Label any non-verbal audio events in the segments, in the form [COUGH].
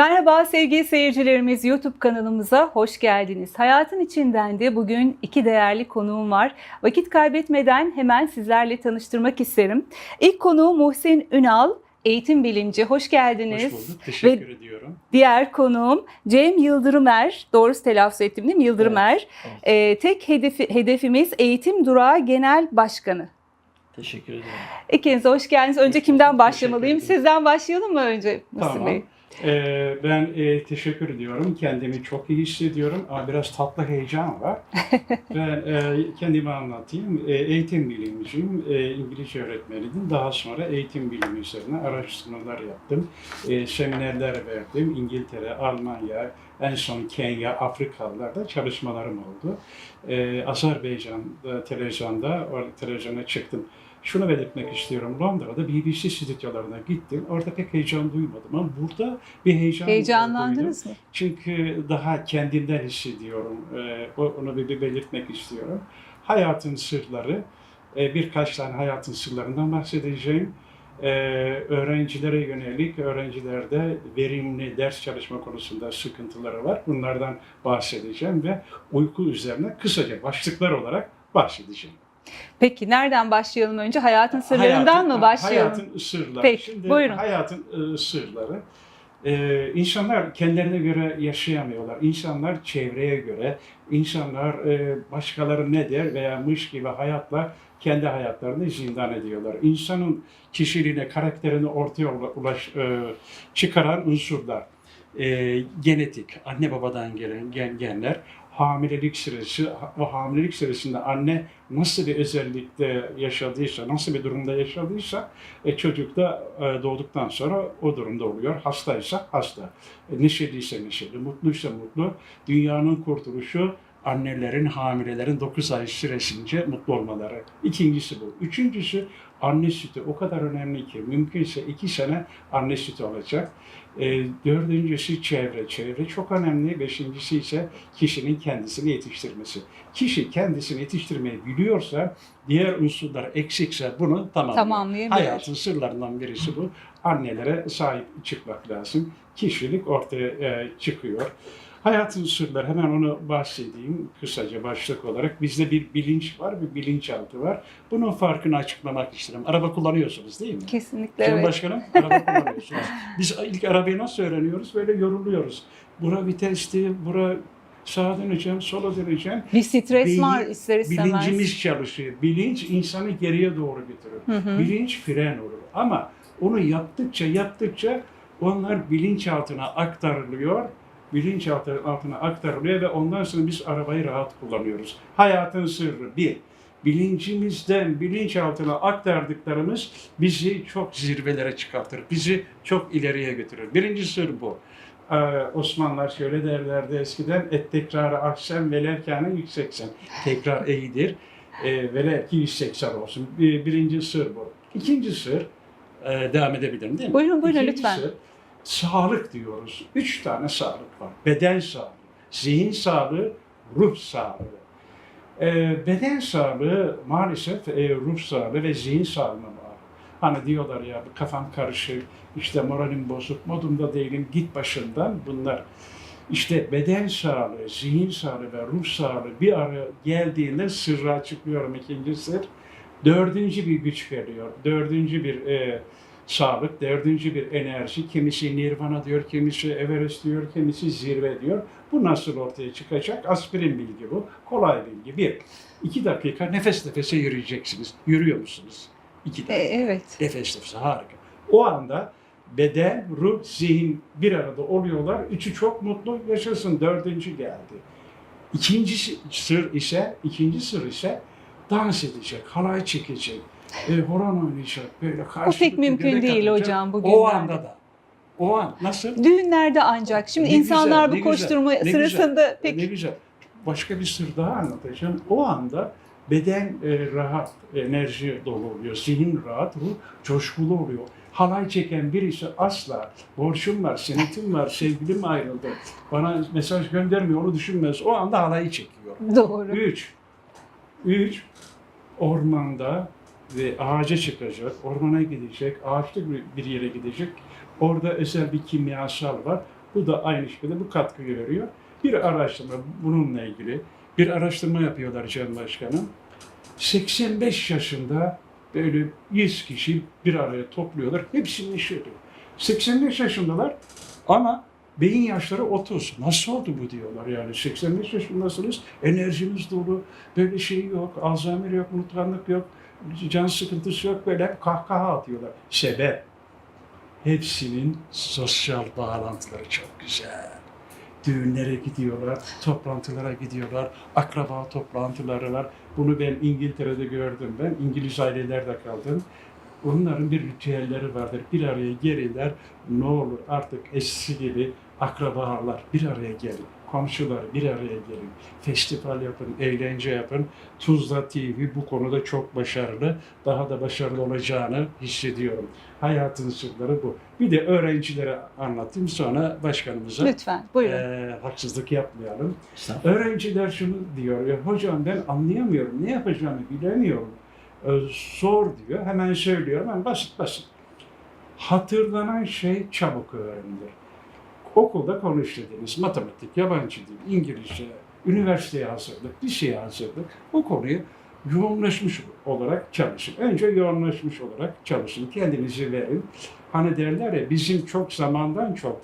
Merhaba sevgili seyircilerimiz YouTube kanalımıza hoş geldiniz. Hayatın içinden de bugün iki değerli konuğum var. Vakit kaybetmeden hemen sizlerle tanıştırmak isterim. İlk konuğum Muhsin Ünal, eğitim bilimci. Hoş geldiniz. Hoş bulduk. Teşekkür ediyorum. Diğer konuğum Cem Yıldırımer. Doğrusu telaffuz ettim değil mi? Yıldırımer. Evet. Ee, tek hedefi, hedefimiz Eğitim Durağı Genel Başkanı. Teşekkür ederim. İkinize hoş geldiniz. Önce Hoş kimden başlamalıyım? Sizden başlayalım mı önce Muhsin Tamam. Bey? Ee, ben e, teşekkür ediyorum. Kendimi çok iyi hissediyorum. Ama biraz tatlı heyecan var. [LAUGHS] ben e, kendimi anlatayım. E, eğitim bilimciyim. E, İngilizce öğretmeniydim. Daha sonra eğitim bilimi üzerine araştırmalar yaptım. E, seminerler verdim. İngiltere, Almanya, en son Kenya, Afrikalarda çalışmalarım oldu. E, Azerbaycan'da, televizyonda, televizyona çıktım. Şunu belirtmek istiyorum. Londra'da BBC stüdyolarına gittim. Orada pek heyecan duymadım ama burada bir heyecan duydum. Heyecanlandınız mı? Çünkü daha kendimden hissediyorum. Ee, onu bir, bir belirtmek istiyorum. Hayatın sırları, e, birkaç tane hayatın sırlarından bahsedeceğim. Ee, öğrencilere yönelik, öğrencilerde verimli ders çalışma konusunda sıkıntıları var. Bunlardan bahsedeceğim ve uyku üzerine kısaca başlıklar olarak bahsedeceğim. Peki nereden başlayalım önce? Hayatın sırlarından Hayatın- mı başlayalım? Hayatın sırları. Peki, Şimdi buyurun. hayatın e, sırları. Ee, insanlar kendilerine göre yaşayamıyorlar. İnsanlar çevreye göre, insanlar e, başkaları ne der veya mış gibi hayatla kendi hayatlarını zindan ediyorlar. İnsanın kişiliğine, karakterini ortaya ula- ulaş, e, çıkaran unsurlar. E, genetik, anne babadan gelen gen- genler, hamilelik süresi, o hamilelik süresinde anne nasıl bir özellikte yaşadıysa, nasıl bir durumda yaşadıysa e, çocuk da e, doğduktan sonra o durumda oluyor. Hastaysa hasta, e, neşeliyse neşeli, mutluysa mutlu. Dünyanın kurtuluşu annelerin, hamilelerin 9 ay süresince mutlu olmaları. İkincisi bu. Üçüncüsü anne sütü o kadar önemli ki mümkünse iki sene anne sütü alacak. E, dördüncüsü çevre. Çevre çok önemli. Beşincisi ise kişinin kendisini yetiştirmesi. Kişi kendisini yetiştirmeyi biliyorsa diğer unsurlar eksikse bunu tamamlıyor. Tamamlayabilir. Hayatın sırlarından birisi bu. Annelere sahip çıkmak lazım. Kişilik ortaya e, çıkıyor. Hayatın sırları hemen onu bahsedeyim kısaca başlık olarak. Bizde bir bilinç var, bir bilinçaltı var. Bunun farkını açıklamak istedim. Araba kullanıyorsunuz değil mi? Kesinlikle Sayın evet. Başkanım, araba kullanıyorsunuz. [LAUGHS] Biz ilk arabayı nasıl öğreniyoruz? Böyle yoruluyoruz. Bura vitesti, bura sağa döneceğim, sola döneceğim. Bir stres Beyin- var ister istemez. Bilincimiz çalışıyor. Bilinç insanı geriye doğru götürür. Hı hı. Bilinç fren olur. Ama onu yaptıkça yaptıkça onlar bilinçaltına aktarılıyor. Bilinçaltı altına aktarılıyor ve ondan sonra biz arabayı rahat kullanıyoruz. Hayatın sırrı bir. Bilincimizden bilinçaltına aktardıklarımız bizi çok zirvelere çıkartır. Bizi çok ileriye götürür. Birinci sır bu. Ee, Osmanlılar şöyle derlerdi eskiden et tekrarı akşam velerkâne yükseksen. Tekrar iyidir. E, velev ki 180 olsun. Bir, birinci sır bu. İkinci sır, e, devam edebilirim değil mi? Buyurun, buyurun, İkinci lütfen. Sır, sağlık diyoruz. Üç tane sağlık var. Beden sağlığı, zihin sağlığı, ruh sağlığı. E, beden sağlığı maalesef e, ruh sağlığı ve zihin sağlığına bağlı. Hani diyorlar ya kafam karışık, işte moralim bozuk, modumda değilim, git başından bunlar. İşte beden sağlığı, zihin sağlığı ve ruh sağlığı bir araya geldiğinde sırrı açıklıyorum ikinci. Dördüncü bir güç geliyor. Dördüncü bir e, sağlık, dördüncü bir enerji. Kimisi nirvana diyor, kimisi Everest diyor, kimisi zirve diyor. Bu nasıl ortaya çıkacak? Aspirin bilgi bu. Kolay bilgi. Bir, iki dakika nefes nefese yürüyeceksiniz. Yürüyor musunuz? İki E, dakika. evet. Nefes nefese harika. O anda beden, ruh, zihin bir arada oluyorlar. Üçü çok mutlu yaşasın. Dördüncü geldi. İkinci sır ise, ikinci sır ise dans edecek, halay çekecek, e, horon oynayacak. Böyle karşılıklı mümkün göbek değil atacak. hocam O bugünlerde. anda da. O an nasıl? Düğünlerde ancak. Şimdi Ne insanlar güzel, bu ne güzel, koşturma ne güzel. sırasında pek Ne güzel. Başka bir sır daha anlatacağım. O anda beden e, rahat, enerji dolu oluyor. Zihin rahat, ruh coşkulu oluyor. Halay çeken birisi asla borçum var, senetim var, [LAUGHS] sevgilim ayrıldı. Bana mesaj göndermiyor, onu düşünmez. O anda halayı çekiyor. doğru. Üç, üç ormanda ve ağaca çıkacak, ormana gidecek, ağaçlı bir- yere gidecek. Orada özel bir kimyasal var. Bu da aynı şekilde bu katkıyı veriyor. Bir araştırma bununla ilgili bir araştırma yapıyorlar Can Başkanım. 85 yaşında böyle 100 kişi bir araya topluyorlar. Hepsinin işi diyor. 85 yaşındalar ama beyin yaşları 30. Nasıl oldu bu diyorlar yani. 85 yaşındasınız, enerjiniz dolu, böyle şey yok, Alzheimer yok, unutkanlık yok, can sıkıntısı yok, böyle kahkaha atıyorlar. Sebep, hepsinin sosyal bağlantıları çok güzel. Düğünlere gidiyorlar, toplantılara gidiyorlar, akraba toplantıları var. Bunu ben İngiltere'de gördüm ben. İngiliz ailelerde kaldım. Onların bir ritüelleri vardır. Bir araya gelirler. Ne olur artık eskisi gibi akrabalar bir araya gelin. Komşular bir araya gelin. Festival yapın, eğlence yapın. Tuzla TV bu konuda çok başarılı. Daha da başarılı olacağını hissediyorum. Hayatın sırları bu. Bir de öğrencilere anlatayım sonra başkanımıza Lütfen buyurun. eee, haksızlık yapmayalım. Öğrenciler şunu diyor, ya hocam ben anlayamıyorum, ne yapacağımı bilemiyorum. Ee, zor diyor, hemen söylüyorum, hemen basit basit. Hatırlanan şey çabuk öğrenilir. Okulda konuştuğunuz matematik, yabancı dil, İngilizce, üniversiteye hazırlık, bir şeye hazırlık, o konuyu yoğunlaşmış olarak çalışın. Önce yoğunlaşmış olarak çalışın, kendinizi verin. Hani derler ya bizim çok zamandan çok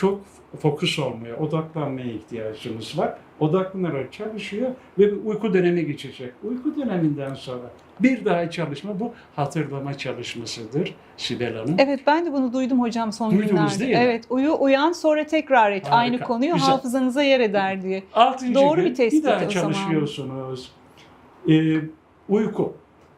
çok fokus olmaya, odaklanmaya ihtiyacımız var. Odaklanarak çalışıyor ve bir uyku dönemi geçecek. Uyku döneminden sonra bir daha çalışma bu hatırlama çalışmasıdır Sibel Hanım. Evet ben de bunu duydum hocam son Duydunuz günlerde. değil mi? Evet uyu uyan sonra tekrar et Harika, aynı konuyu güzel. hafızanıza yer eder diye. Altıncı Doğru gün bir tespit bir daha o zaman. çalışıyorsunuz. Ee, uyku.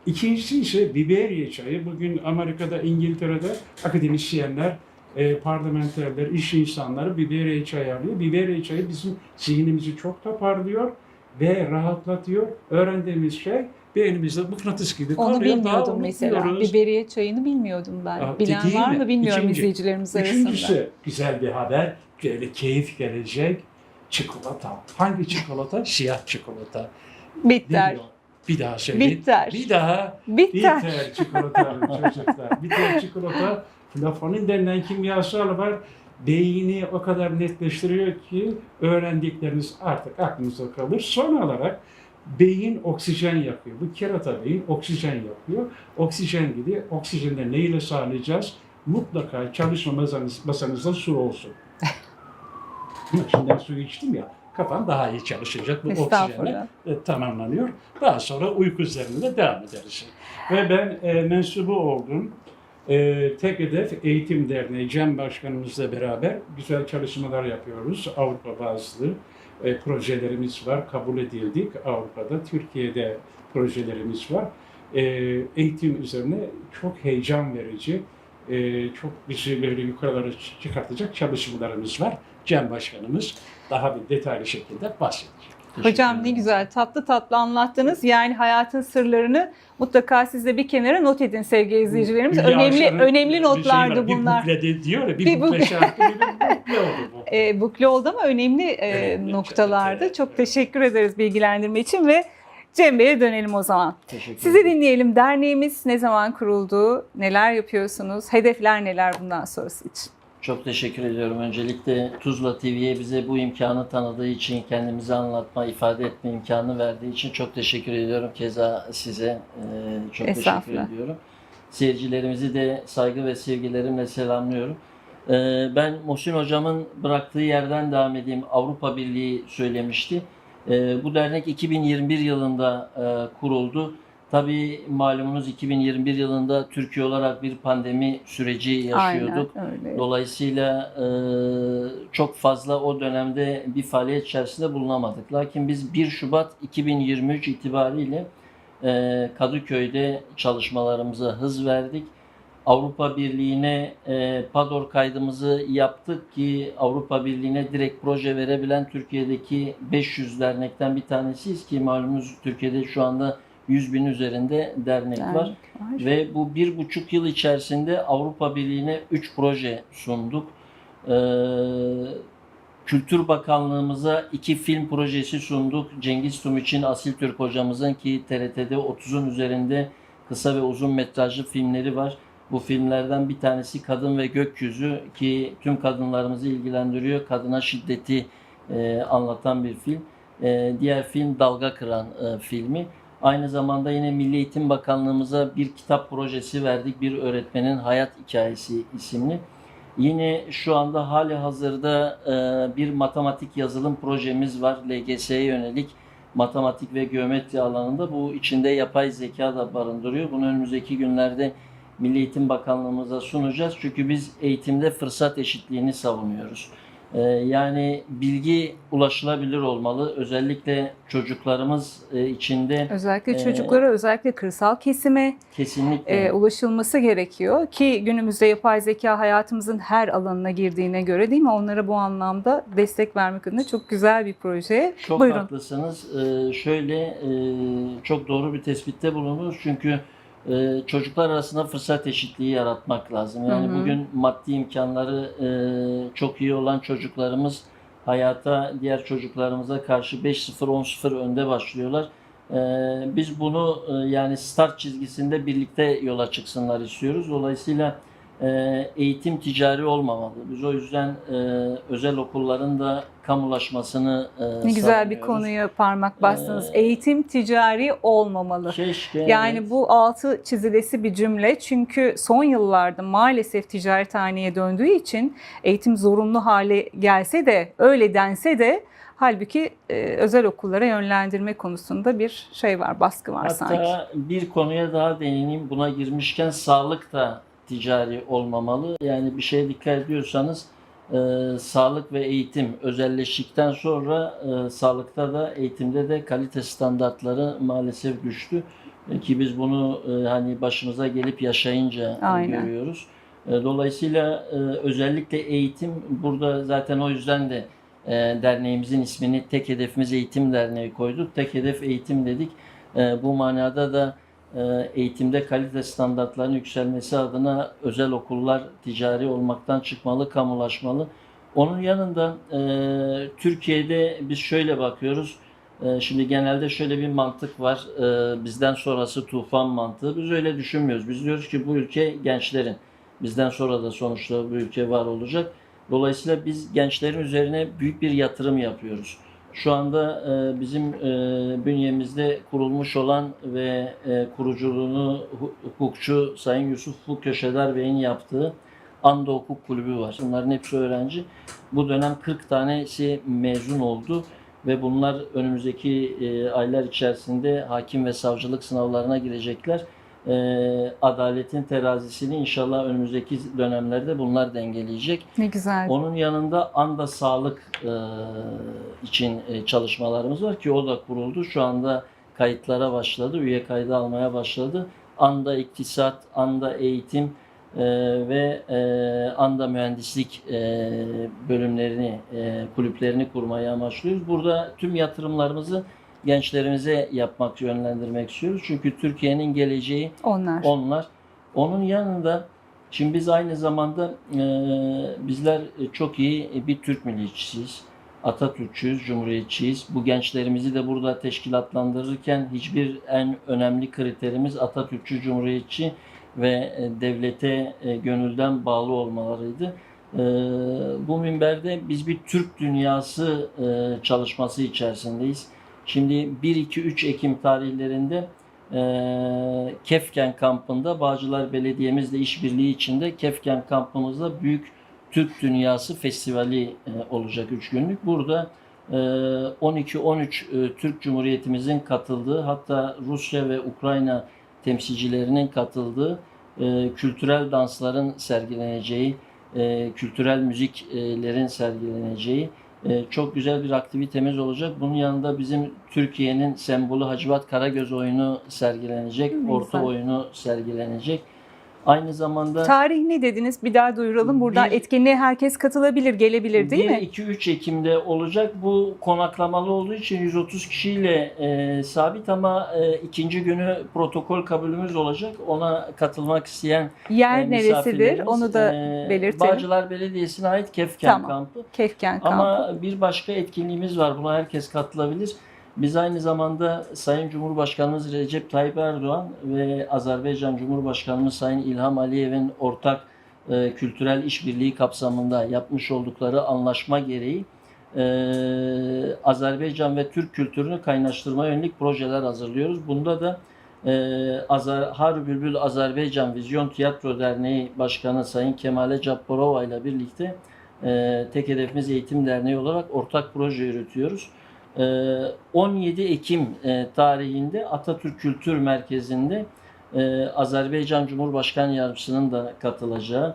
İkincisi ise biberiye çayı. Bugün Amerika'da, İngiltere'de akademisyenler, e, parlamenterler, iş insanları biberiye çayı alıyor. Biberiye çayı bizim zihnimizi çok toparlıyor ve rahatlatıyor. Öğrendiğimiz şey beynimizde mıknatıs gibi Onu kalıyor. Daha bilmiyordum mesela. Biberiye çayını bilmiyordum ben. Aa, Bilen var mi? mı bilmiyorum İkinci. izleyicilerimiz arasında. Üçüncüsü güzel bir haber. Böyle keyif gelecek. Çikolata. Hangi çikolata? [LAUGHS] Siyah çikolata. Bitter. Bir daha söyleyin. Bitter. Bir daha Bitter. bitter çikolata çocuklar. Bitter çikolata flavonoid denilen kimyasal var. Beyni o kadar netleştiriyor ki öğrendikleriniz artık aklınızda kalır. Son olarak beyin oksijen yakıyor. Bu kerata beyin oksijen yakıyor. Oksijen gidiyor. Oksijeni neyle sağlayacağız? Mutlaka çalışma masanız, masanızda su olsun. [LAUGHS] Şimdi ben suyu içtim ya, kafam daha iyi çalışacak bu oksijenle e, tamamlanıyor. Daha sonra uyku üzerinde devam ederiz. Ve ben e, mensubu oldum. E, Tek Hedef Eğitim Derneği Cem Başkanımızla beraber güzel çalışmalar yapıyoruz. Avrupa bazlı e, projelerimiz var. Kabul edildik Avrupa'da. Türkiye'de projelerimiz var. E, eğitim üzerine çok heyecan verici, e, çok bizi böyle yukarılara çıkartacak çalışmalarımız var. Cem Başkanımız daha bir detaylı şekilde bahsedecek. Teşekkür Hocam ne güzel tatlı tatlı anlattınız. Yani hayatın sırlarını mutlaka siz de bir kenara not edin sevgili izleyicilerimiz. Hülya önemli Avşar'ın önemli bir şey notlardı var, bunlar. Bir bukle diyor ya, bir, Bir bukle şarkı, bir bukle oldu bu. [LAUGHS] E, bukle oldu ama önemli e, Önemli, noktalardı. evet, Çok evet. teşekkür ederiz bilgilendirme için ve Cem Bey'e dönelim o zaman. Teşekkür Sizi dinleyelim. Derneğimiz ne zaman kuruldu? Neler yapıyorsunuz? Hedefler neler bundan sonrası için? Çok teşekkür ediyorum. Öncelikle Tuzla TV'ye bize bu imkanı tanıdığı için, kendimizi anlatma, ifade etme imkanı verdiği için çok teşekkür ediyorum. Keza size e, çok teşekkür Estağfurullah. ediyorum. Seyircilerimizi de saygı ve sevgilerimle selamlıyorum. E, ben Muhsin Hocam'ın bıraktığı yerden devam edeyim. Avrupa Birliği söylemişti. E, bu dernek 2021 yılında e, kuruldu. Tabii malumunuz 2021 yılında Türkiye olarak bir pandemi süreci yaşıyorduk. Aynen öyle. Dolayısıyla e, çok fazla o dönemde bir faaliyet içerisinde bulunamadık. Lakin biz 1 Şubat 2023 itibariyle e, Kadıköy'de çalışmalarımıza hız verdik. Avrupa Birliği'ne e, PADOR kaydımızı yaptık ki Avrupa Birliği'ne direkt proje verebilen Türkiye'deki 500 dernekten bir tanesiyiz ki malumunuz Türkiye'de şu anda 100 bin üzerinde dernek var. Dernek var. Ve bu bir buçuk yıl içerisinde Avrupa Birliği'ne üç proje sunduk. Ee, Kültür Bakanlığımıza iki film projesi sunduk. Cengiz Tumiç'in Asil Türk hocamızın ki TRT'de 30'un üzerinde kısa ve uzun metrajlı filmleri var. Bu filmlerden bir tanesi Kadın ve Gökyüzü ki tüm kadınlarımızı ilgilendiriyor. Kadına şiddeti e, anlatan bir film. E, diğer film Dalga Kıran e, filmi. Aynı zamanda yine Milli Eğitim Bakanlığımıza bir kitap projesi verdik. Bir öğretmenin hayat hikayesi isimli. Yine şu anda hali hazırda e, bir matematik yazılım projemiz var LGS'ye yönelik matematik ve geometri alanında. Bu içinde yapay zeka da barındırıyor. Bunu önümüzdeki günlerde Milli Eğitim Bakanlığımıza sunacağız. Çünkü biz eğitimde fırsat eşitliğini savunuyoruz. E, yani bilgi ulaşılabilir olmalı. Özellikle çocuklarımız e, içinde Özellikle Ee, çocuklara, özellikle kırsal kesime kesinlikle e, ulaşılması gerekiyor ki günümüzde yapay zeka hayatımızın her alanına girdiğine göre değil mi? Onlara bu anlamda destek vermek adına çok güzel bir proje. Çok Buyurun. haklısınız. Ee, şöyle e, çok doğru bir tespitte bulundunuz. Çünkü e, çocuklar arasında fırsat eşitliği yaratmak lazım. Yani Hı hı. bugün maddi imkanları e, çok iyi olan çocuklarımız hayata diğer çocuklarımıza karşı 5-0 10-0 önde başlıyorlar. E, biz bunu e, yani start çizgisinde birlikte yola çıksınlar istiyoruz. Dolayısıyla eğitim ticari olmamalı. Biz o yüzden e, özel okulların da kamulaşmasını e, Ne güzel bir konuya parmak bastınız. Ee, Eğitim ticari olmamalı. Keşke. Yani evet. bu altı çizilesi bir cümle çünkü son yıllarda maalesef ticaret haneye döndüğü için eğitim zorunlu hale gelse de öyle dense de halbuki e, özel okullara yönlendirme konusunda bir şey var, baskı var Hatta sanki. bir konuya daha değineyim. Buna girmişken sağlık da ticari olmamalı. Yani bir şeye dikkat ediyorsanız e, sağlık ve eğitim özelleştikten sonra e, sağlıkta da eğitimde de kalite standartları maalesef düştü. E, ki biz bunu e, hani başımıza gelip yaşayınca Aynen. görüyoruz. E, dolayısıyla e, özellikle eğitim burada zaten o yüzden de e, derneğimizin ismini Tek Hedefimiz Eğitim Derneği koyduk. Tek hedef eğitim dedik. E, bu manada da eğitimde kalite standartlarının yükselmesi adına özel okullar ticari olmaktan çıkmalı, kamulaşmalı. Onun yanında e, Türkiye'de biz şöyle bakıyoruz. E, şimdi genelde şöyle bir mantık var. E, bizden sonrası tufan mantığı. Biz öyle düşünmüyoruz. Biz diyoruz ki bu ülke gençlerin. Bizden sonra da sonuçta bu ülke var olacak. Dolayısıyla biz gençlerin üzerine büyük bir yatırım yapıyoruz. Şu anda e, bizim e, bünyemizde kurulmuş olan ve e, kuruculuğunu hu- hukukçu Sayın Yusuf Bu Köşedar Bey'in yaptığı Anda Hukuk Kulübü var. Bunların hepsi öğrenci. Bu dönem 40 tanesi mezun oldu ve bunlar önümüzdeki aylar içerisinde hakim ve savcılık sınavlarına girecekler. E, adaletin terazisini inşallah önümüzdeki dönemlerde bunlar dengeleyecek. Ne güzel. Onun yanında anda sağlık e, için e, çalışmalarımız var ki o da kuruldu. Şu anda kayıtlara başladı, üye kaydı almaya başladı. Anda iktisat, anda eğitim e, ve e, anda mühendislik e, bölümlerini, e, kulüplerini kurmayı amaçlıyoruz. Burada tüm yatırımlarımızı gençlerimize yapmak, yönlendirmek istiyoruz. Çünkü Türkiye'nin geleceği Onlar. onlar. Onun yanında şimdi biz aynı zamanda e, bizler çok iyi bir Türk milliyetçisiyiz. Atatürkçüyüz, cumhuriyetçiyiz. Bu gençlerimizi de burada teşkilatlandırırken hiçbir en önemli kriterimiz Atatürkçü, cumhuriyetçi ve e, devlete e, gönülden bağlı olmalarıydı. E, bu minberde biz bir Türk dünyası çalışması içerisindeyiz. Şimdi 1-2-3 Ekim tarihlerinde e, Kefken kampında Bağcılar Belediye'mizle işbirliği içinde Kefken kampımızda büyük Türk Dünyası Festivali e, olacak 3 günlük. Burada e, 12-13 e, Türk Cumhuriyetimizin katıldığı hatta Rusya ve Ukrayna temsilcilerinin katıldığı e, kültürel dansların sergileneceği, e, kültürel müziklerin sergileneceği e, çok güzel bir aktivitemiz olacak. Bunun yanında bizim Türkiye'nin sembolü Hacivat Karagöz oyunu sergilenecek, Ne orta güzel. oyunu sergilenecek. Aynı zamanda Tarih ne dediniz? Bir daha duyuralım. Burada Bir- etkinliğe herkes katılabilir, gelebilir değil mi? 1-2-3 Ekim'de olacak. Bu konaklamalı olduğu için 130 kişiyle e, sabit ama e, ikinci günü protokol kabulümüz olacak. Ona katılmak isteyen Yer e, neresidir? misafirlerimiz, Onu da e, belirtelim. Bağcılar Belediyesi'ne ait Kefken Tamam. kampı. Kefken kampı. Ama bir başka etkinliğimiz var. Buna herkes katılabilir. Biz aynı zamanda Sayın Cumhurbaşkanımız Recep Tayyip Erdoğan ve Azerbaycan Cumhurbaşkanımız Sayın İlham Aliyev'in ortak e, kültürel işbirliği kapsamında yapmış oldukları anlaşma gereği e, Azerbaycan ve Türk kültürünü kaynaştırmaya yönelik projeler hazırlıyoruz. Bunda da e, Azer, Har Bülbül Azerbaycan Vizyon Tiyatro Derneği Başkanı Sayın Kemale Cabbarova ile birlikte e, Tek Hedefimiz Eğitim Derneği olarak ortak proje yürütüyoruz. E, 17 Ekim e, tarihinde Atatürk Kültür Merkezi'nde e, Azerbaycan Cumhurbaşkanı Yardımcısının da katılacağı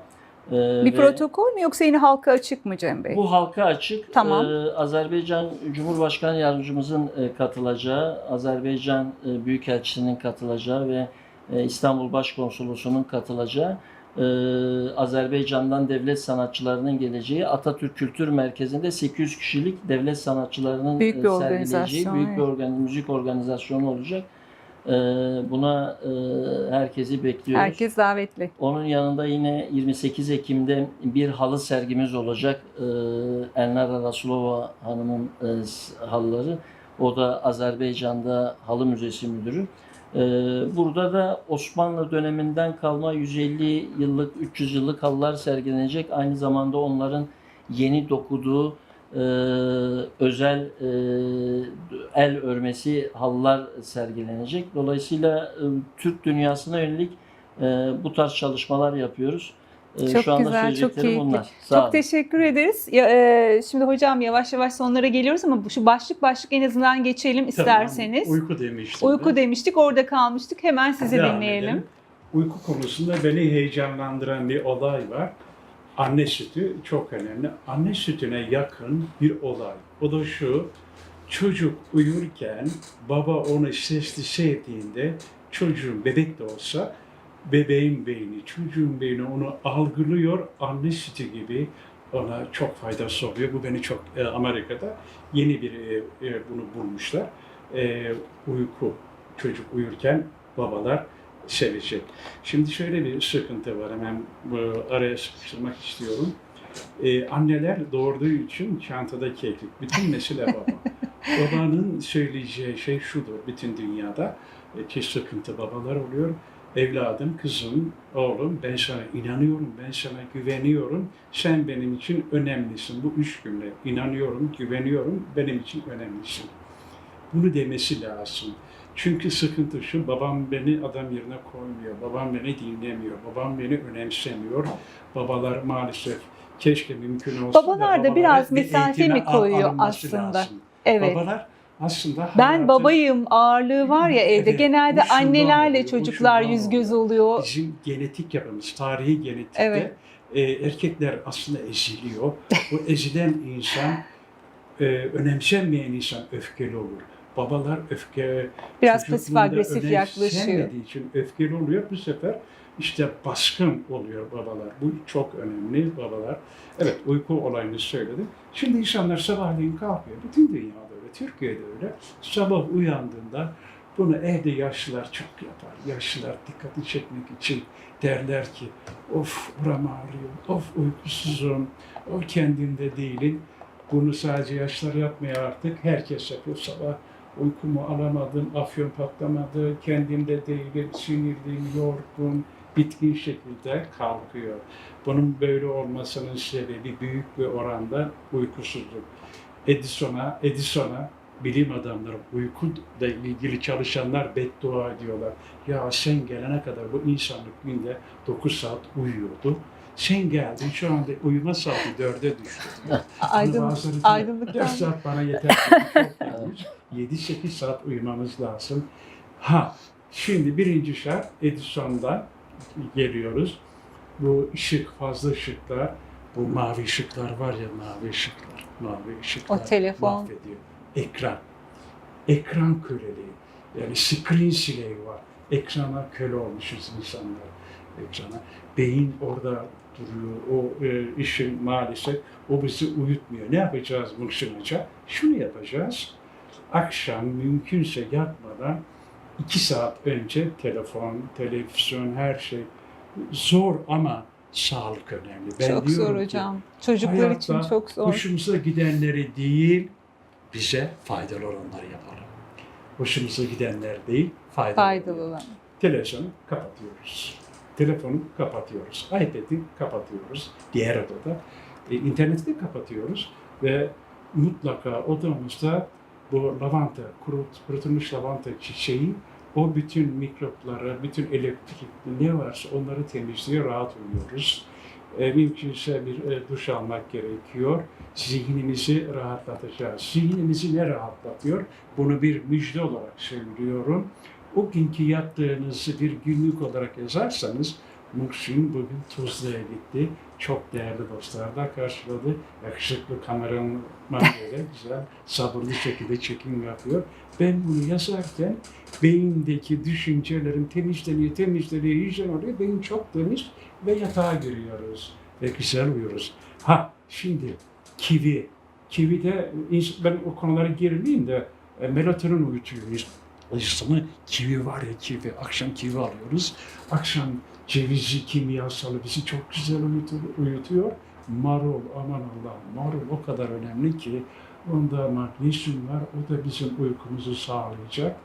e, Bir ve- protokol mü yoksa yine halka açık mı Cem Bey? bu halka açık. Tamam. Ee, Azerbaycan Cumhurbaşkanı Yardımcımızın e, katılacağı, Azerbaycan e, Büyükelçisi'nin katılacağı ve e, İstanbul Başkonsolosu'nun katılacağı, e, Azerbaycan'dan devlet sanatçılarının geleceği Atatürk Kültür Merkezi'nde 800 kişilik devlet sanatçılarının Büyük bir e, sergileyeceği organizasyon, büyük bir organ, müzik organizasyonu olacak. E, Buna e, herkesi bekliyoruz. Herkes davetli. Onun yanında yine 28 Ekim'de bir halı sergimiz olacak. Ee, Elnara Rasulova Hanım'ın e, halıları. O da Azerbaycan'da Halı Müzesi Müdürü. Ee, burada da Osmanlı döneminden kalma 150 yıllık, 300 yıllık halılar sergilenecek. Aynı zamanda onların yeni dokuduğu e, özel e, el örmesi halılar sergilenecek. Dolayısıyla e, Türk dünyasına yönelik bu tarz çalışmalar yapıyoruz. E, Çok Şu anda güzel, çok keyifli. bunlar. Sağ Çok olun. teşekkür ederiz. Ya, e, şimdi hocam yavaş yavaş sonlara geliyoruz ama bu- şu başlık başlık en azından geçelim isterseniz. Tamam, uyku demiştim. Uyku ben. demiştik, orada kalmıştık. Hemen sizi Devam dinleyelim. edelim. Uyku konusunda beni heyecanlandıran bir olay var. Anne sütü çok önemli. Anne sütüne yakın bir olay. O da şu, çocuk uyurken baba onu sesli sevdiğinde çocuğun bebek de olsa bebeğin beyni, çocuğun beyni onu algılıyor. Anne sütü gibi ona çok faydası oluyor. Bu beni çok e, Amerika'da yeni bir e, e, bunu bulmuşlar. E, uyku çocuk uyurken babalar sevecek. Şimdi şöyle bir sıkıntı var hemen bu araya sıkıştırmak istiyorum. Ee, anneler doğurduğu için çantada keklik. Bütün mesele baba. [LAUGHS] Babanın söyleyeceği şey şudur bütün dünyada e, ki sıkıntı babalar oluyor. Evladım, kızım, oğlum ben sana inanıyorum, ben sana güveniyorum. Sen benim için önemlisin. Bu üç cümle. İnanıyorum, güveniyorum, benim için önemlisin. Bunu demesi lazım. Çünkü sıkıntı şu, babam beni adam yerine koymuyor, babam beni dinlemiyor, babam beni önemsemiyor. Babalar maalesef keşke mümkün olsa Babalar da biraz bir mesafe mi koyuyor aslında? lazım. Evet. Babalar aslında Ben hayatın- babayım ağırlığı var ya evde. Evet, Genelde annelerle bu çocuklar yüz göz oluyor. Bizim genetik yapımız, tarihi genetikte Evet. e, erkekler aslında eziliyor. Bu ezilen insan, e, önemsenmeyen insan öfkeli olur. Babalar öfke, Biraz pasif agresif yaklaşıyor. için öfkeli oluyor. Bu sefer işte baskın oluyor babalar. Bu çok önemli babalar. Evet uyku olayını söyledim. Şimdi insanlar sabahleyin kalkıyor. Bütün öyle, Türkiye'de öyle. Sabah uyandığında bunu evde yaşlılar çok yapar. Yaşlılar dikkati çekmek için derler ki of buram ağrıyor, of uykusuzum, o kendinde değilim. Bunu sadece yaşlılar yapmıyor artık. Herkes yapıyor sabah uykumu alamadım, afyon patlamadı, kendimde değilim, sinirliyim, yorgun, bitkin şekilde kalkıyor. Bunun böyle olmasının sebebi büyük bir oranda uykusuzluk. Edison'a, Edison'a bilim adamları uykuyla ilgili çalışanlar beddua ediyorlar. Ya sen gelene kadar bu insanlık günde 9 saat uyuyordu. Sen geldin şu anda uyuma saati 4'e düştü. Aydın, aydınlıktan. 4 saat bana yeter. Çok yanlış. 7-8 saat uyumamız lazım. Ha, şimdi birinci şart Edison'dan geliyoruz. Bu ışık, fazla ışıklar, bu mavi ışıklar var ya mavi ışıklar, mavi ışıklar O telefon. mahvediyor. Ekran, ekran köleliği. Yani screen slave var. Ekrana köle olmuşuz insanlar. Ekrana. Beyin orada duruyor. O e, işin maalesef o bizi uyutmuyor. Ne yapacağız bunu şunca? Şunu yapacağız. Akşam mümkünse yatmadan iki saat önce telefon, televizyon, her şey zor ama sağlık önemli. Ben çok zor ki, hocam. Çocuklar için çok zor. hoşumuza gidenleri değil, bize faydalı olanları yapalım. Hoşumuza gidenler değil, faydalı, Faydalı olan. Televizyonu kapatıyoruz. Telefonu kapatıyoruz. iPad'i kapatıyoruz. Diğer odada. E, interneti de kapatıyoruz. Ve mutlaka odamızda bu lavanta, kurut, kurutulmuş lavanta çiçeği o bütün mikropları, bütün elektrik ne varsa onları temizliyor, rahat uyuyoruz. E, mümkünse bir e, duş almak gerekiyor. Zihnimizi rahatlatacağız. Zihnimizi ne rahatlatıyor? Bunu bir müjde olarak söylüyorum. O günkü yattığınızı bir günlük olarak yazarsanız Muhsin bugün Tuzla'ya gitti. Çok değerli dostlar da karşıladı. Yakışıklı kameraman [LAUGHS] böyle güzel, sabırlı şekilde çekim yapıyor. Ben bunu yazarken beyindeki düşüncelerim temizleniyor, temizleniyor, hijyen oluyor. Beyin çok temiz ve yatağa giriyoruz. Ve güzel uyuyoruz. Ha şimdi kivi. Kivi de ben o konulara girmeyeyim de e, melatonin uyutuyor. İnsanı kivi var ya kivi. Akşam kivi alıyoruz. Akşam cevizi kimyasalı bizi çok güzel uyutuyor. Marul aman Allah marul o kadar önemli ki onda magnezyum var. O da bizim uykumuzu sağlayacak.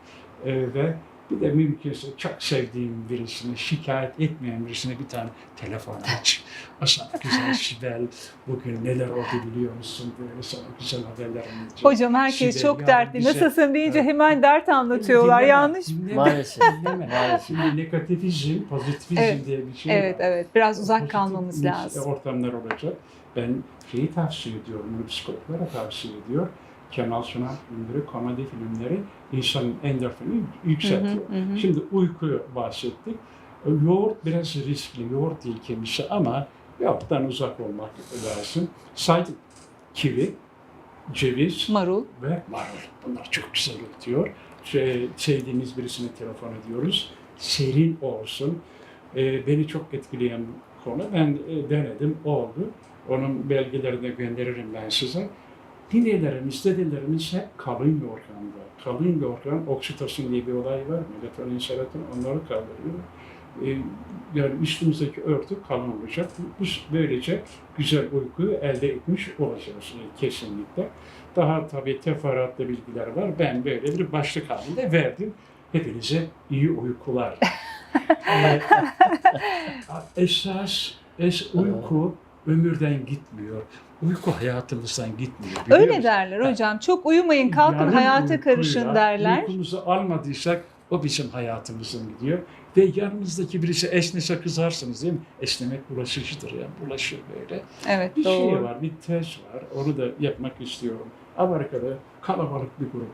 E, ve bir de mümkünse çok sevdiğim birisine, şikayet etmeyen birisine bir tane telefon [LAUGHS] aç. Aşağı güzel Sibel, bugün neler oldu biliyor musun? Böyle sana güzel haberler anlatacağım. Hocam herkes Sibel, çok dertli. bize- Nasılsın deyince hemen dert anlatıyorlar. Dinleme, Yanlış. dinleme, Maalesef. dinleme. Maalesef. Şimdi negatifizm, pozitivizm Evet, diye bir şey Evet var. evet. Biraz uzak Pozitif kalmamız lazım. Ortamlar olacak. Ben şeyi tavsiye ediyorum, bunu psikologlara tavsiye ediyor. Kemal Sunal filmleri, komedi filmleri insanın endorfini yükseltiyor. Hı hı, hı. Şimdi uykuyu bahsettik. Yoğurt biraz riskli, yoğurt değil kendisi ama yoğurttan uzak olmak lazım. Saydık kivi, ceviz Marul. ve marul. Bunlar çok güzel ötüyor. Şey, sevdiğimiz birisine telefon ediyoruz. Serin olsun. Ee, beni çok etkileyen konu. Ben e, denedim, oldu. Onun belgelerini gönderirim ben size. Dinleyelerimiz, dedelerimiz hep kalın yorganda. Kalın yorgan, oksitosin diye bir olay var. Melatonin, serotonin onları kaldırıyor. Ee, yani üstümüzdeki örtü kalın olacak. Bu böylece güzel uykuyu elde etmiş olacağız kesinlikle. Daha tabii teferruatlı bilgiler var. Ben böyle bir başlık halinde verdim. Hepinize iyi uykular. [LAUGHS] Ee, [LAUGHS] esas es uyku ömürden gitmiyor. Uyku hayatımızdan gitmiyor. biliyor Öyle musun? derler Ha. hocam. Çok uyumayın kalkın Yarım hayata uykuyla karışın derler. Uykumuzu almadıysak o bizim hayatımızdan gidiyor. Ve yanımızdaki birisi esnese kızarsınız değil mi? Esnemek bulaşıcıdır ya. Bulaşır böyle. Evet Bir doğru. şey var, bir test var. Onu da yapmak istiyorum. Amerika'da kalabalık bir grup.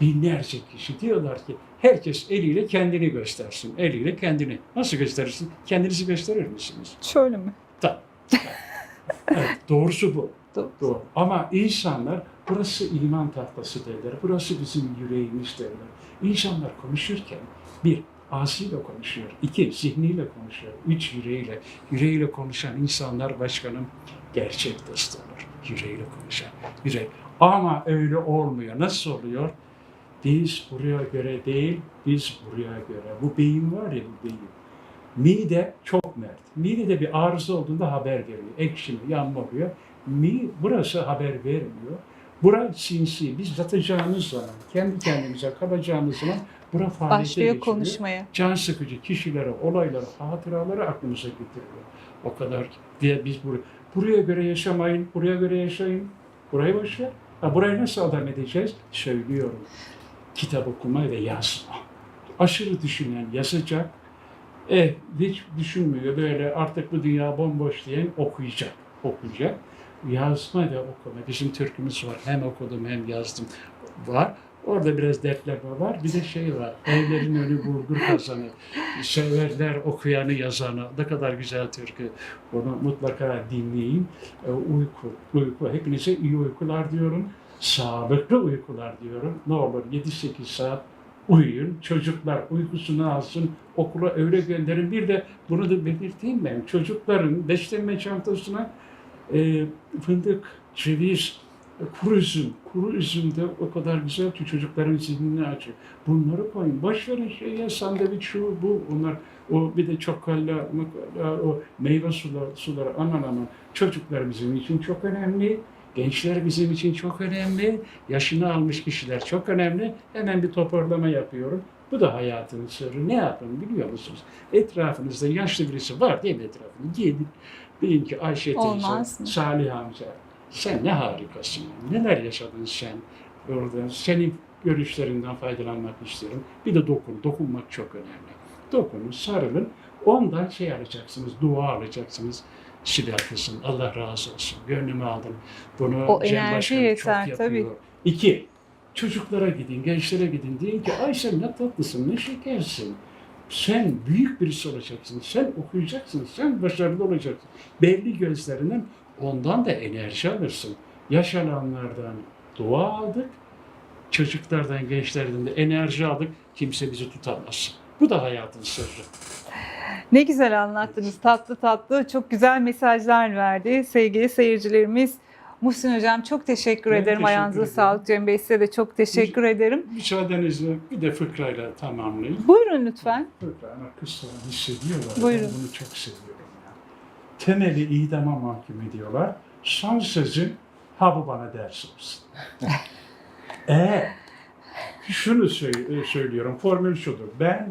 Binlerce kişi diyorlar ki herkes eliyle kendini göstersin. Eliyle kendini. Nasıl gösterirsin? Kendinizi gösterir misiniz? Şöyle mi? Evet, doğrusu bu. Doğru. Doğru. Ama insanlar burası iman tahtası derler. Burası bizim yüreğimiz derler. İnsanlar konuşurken bir ağzıyla konuşuyor. iki zihniyle konuşuyor. Üç yüreğiyle. Yüreğiyle konuşan insanlar başkanım gerçek dost olur. Yüreğiyle konuşan. Yürek. Ama öyle olmuyor. Nasıl oluyor? Biz buraya göre değil, biz buraya göre. Bu beyin var ya bu beyin. Mide çok mert. Midede bir arıza olduğunda haber veriyor. Ekşimi, yanma oluyor. Mi, burası haber vermiyor. Bura sinsi. Biz yatacağımız zaman, kendi kendimize kalacağımız zaman bura faaliyete Başlıyor geçiriyor. konuşmaya. Can sıkıcı kişilere, olaylara, hatıraları aklımıza getiriyor. O kadar diye biz buraya, buraya göre yaşamayın, buraya göre yaşayın. Burayı ver. Ha, burayı nasıl adam edeceğiz? Söylüyorum. Kitap okuma ve yazma. Aşırı düşünen yazacak. E, hiç düşünmüyor böyle artık bu dünya bomboş diyen okuyacak. Okuyacak. Yazma ve okuma. Bizim türkümüz var. Hem okudum hem yazdım var. Orada biraz dertleme var. Bir de şey var. Evlerin önü bulgur kazanı. Severler okuyanı yazanı. Ne kadar güzel türkü. Bunu mutlaka dinleyin. E, uyku, uyku. Hepinize iyi uykular diyorum. Sağlıklı uykular diyorum. Ne olur 7-8 saat uyuyun. Çocuklar uykusunu alsın. Okula öyle gönderin. Bir de bunu da belirteyim ben. Çocukların beslenme çantasına e, fındık, ceviz, e, kuru üzüm. Kuru üzüm de o kadar güzel ki çocukların zihnini açıyor. Bunları koyun. Boş verin şeye sandviç şu bu. Onlar o bir de çokalla, o meyve suları, suları aman aman çocuklarımızın için çok önemli. Gençler bizim için çok önemli. Yaşını almış kişiler çok önemli. Hemen bir toparlama yapıyorum. Bu da hayatın sırrı. Ne yapın biliyor musunuz? Etrafınızda yaşlı birisi var değil mi etrafında? Gidin. Deyin ki Ayşe teyze? Salih amca sen ne harikasın. Neler yaşadın sen orada. Senin görüşlerinden faydalanmak istiyorum. Bir de dokun. Dokunmak çok önemli. Dokunun, sarılın. Ondan şey alacaksınız, dua alacaksınız. Silah kızım, Allah razı olsun. Gönlümü aldım. Bunu O Cem enerji Başkanım yeter, çok tabii. yapıyor. İki, çocuklara gidin, gençlere gidin. Deyin ki ay sen ne tatlısın, ne şekersin. Sen büyük birisi olacaksın. Sen okuyacaksın. Sen başarılı olacaksın. Belli gözlerinden ondan da enerji alırsın. Yaşananlardan dua aldık. Çocuklardan, gençlerden de enerji aldık. Kimse bizi tutamaz. Bu da hayatın sırrı. Ne güzel anlattınız. Tatlı tatlı çok güzel mesajlar verdi sevgili seyircilerimiz. Muhsin Hocam çok teşekkür Ben ederim. teşekkür Ayağınıza ederim. sağlık. Cem Bey size de çok teşekkür ederim. Müsaadenizle bir de fıkrayla tamamlayayım. Buyurun lütfen. Fıkra ama kız hissediyorlar. Buyurun. Ben bunu çok seviyorum. Ya. Temeli idama mahkum ediyorlar. Son sözüm ha bu bana ders olsun. [LAUGHS] Eğer şunu e, söylüyorum, formül şudur. Ben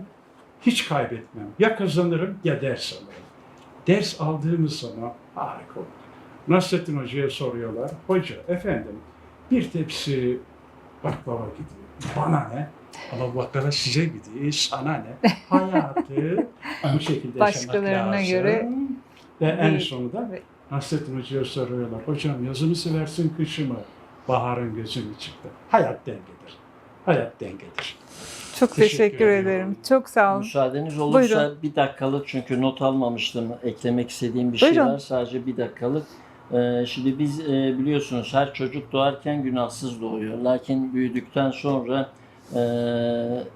hiç kaybetmem. Ya kazanırım ya ders alırım. Ders aldığımız zaman harika olur. Nasrettin Hoca'ya soruyorlar. Hoca, efendim bir tepsi baklava gidiyor. Bana ne? Ama baklava size gidiyor. Sana ne? [LAUGHS] Hayatı bu şekilde Başkalarına yaşamak lazım. göre Ve en sonunda. Nasrettin Hoca'ya soruyorlar. Hocam yazı mı seversin kışı mı? Baharın gözü mü çıktı? Hayat dengedir. Hayat dengedir. Çok Teşekkür teşekkür, ediyorum. ederim. Çok sağ olun. Müsaadeniz olursa Buyurun. bir dakikalık çünkü not almamıştım. Eklemek istediğim bir şey Buyurun. var. Sadece bir dakikalık. Ee, şimdi biz e, biliyorsunuz her çocuk doğarken günahsız doğuyor. Lakin büyüdükten sonra e,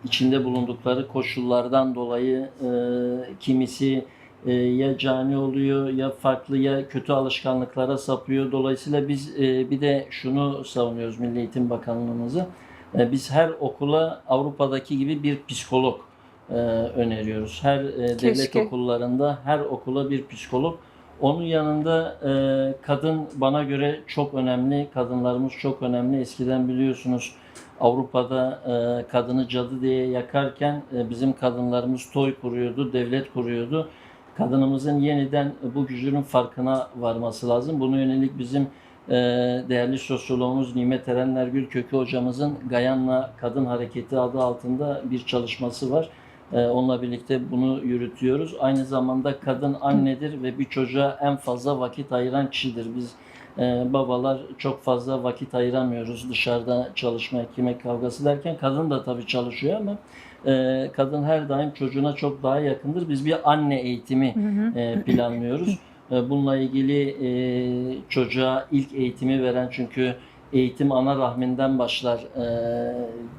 içinde bulundukları koşullardan dolayı e, kimisi ya cani oluyor ya farklı ya kötü alışkanlıklara sapıyor. Dolayısıyla biz bir de şunu savunuyoruz Milli Eğitim Bakanlığımızı. E, Biz her okula Avrupa'daki gibi bir psikolog e, öneriyoruz. Her e, devlet Keşke. okullarında her okula bir psikolog. Onun yanında e, kadın bana göre çok önemli. Kadınlarımız çok önemli. Eskiden biliyorsunuz Avrupa'da e, kadını cadı diye yakarken e, bizim kadınlarımız toy kuruyordu, devlet kuruyordu. Kadınımızın yeniden bu gücünün farkına varması lazım. Buna yönelik bizim değerli sosyoloğumuz Nimet Eren Ergül Kökü hocamızın Gayanla Kadın Hareketi adı altında bir çalışması var. E, onunla birlikte bunu yürütüyoruz. Aynı zamanda kadın annedir ve bir çocuğa en fazla vakit ayıran kişidir. Biz e, babalar çok fazla vakit ayıramıyoruz dışarıda çalışma, ekmek kavgası derken kadın da tabii çalışıyor ama e, kadın her daim çocuğuna çok daha yakındır. Biz bir anne eğitimi e, planlıyoruz. [LAUGHS] E, Bununla ilgili e, çocuğa ilk eğitimi veren çünkü eğitim ana rahminden başlar e,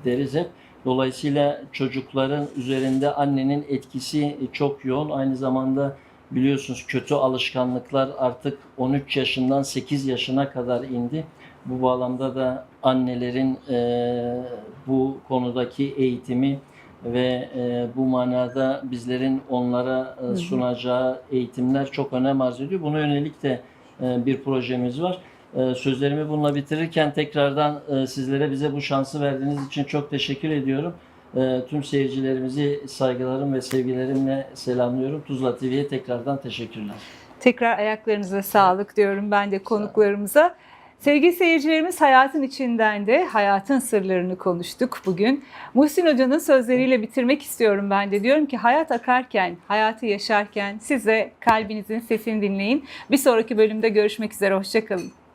deriz hep. Dolayısıyla çocukların üzerinde annenin etkisi çok yoğun. Aynı zamanda biliyorsunuz kötü alışkanlıklar artık 13 yaşından 8 yaşına kadar indi. Bu bağlamda da annelerin e, bu konudaki eğitimi ve e, bu manada bizlerin onlara e, sunacağı eğitimler çok önem arz ediyor. Buna yönelik de e, bir projemiz var. E, sözlerimi bununla bitirirken tekrardan e, sizlere bize bu şansı verdiğiniz için çok teşekkür ediyorum. E, tüm seyircilerimizi saygılarım ve sevgilerimle selamlıyorum. Tuzla TV'ye tekrardan teşekkürler. Tekrar ayaklarınıza sağlık diyorum ben de konuklarımıza. Sevgili seyircilerimiz hayatın içinden de hayatın sırlarını konuştuk bugün. Muhsin Hoca'nın sözleriyle bitirmek istiyorum ben de. Diyorum ki hayat akarken, hayatı yaşarken siz de kalbinizin sesini dinleyin. Bir sonraki bölümde görüşmek üzere. Hoşçakalın.